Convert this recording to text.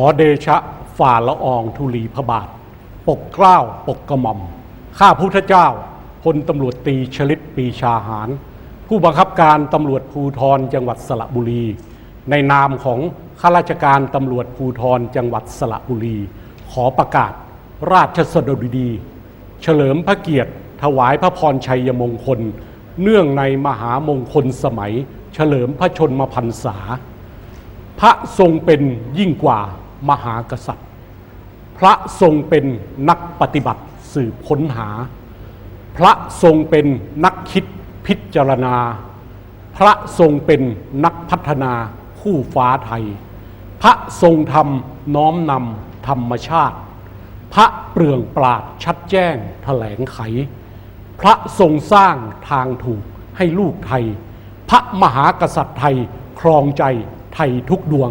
อเดชะฝ่าละอองธุลีพระบาท ปกเกล้าปกกระหม่อม ข้าพุทธเจ้าพลตำรวจตีชลิตปีชาหาร ผู้บังคับการตำรวจภูธรจังหวัดสระบุรี ในนามของข้าราชการตำรวจภูธรจังหวัดสระบุรี ขอประกาศราชสดุดี เฉลิมพระเกียรติ ถวายพระพรชัยมงคล เนื่องในมหามงคลสมัย เฉลิมพระชนมพรรษา พระทรงเป็นยิ่งกว่า มหากษัตริย์ พระทรงเป็นนักปฏิบัติสืบค้นหา พระทรงเป็นนักคิดพิจารณา พระทรงเป็นนักพัฒนาคู่ฟ้าไทย พระทรงธรรมน้อมนำธรรมชาติ พระเปลืองปราดชัดแจ้งแถลงไข พระทรงสร้างทางถูกให้ลูกไทย พระมหากษัตริย์ไทยครองใจไทยทุกดวง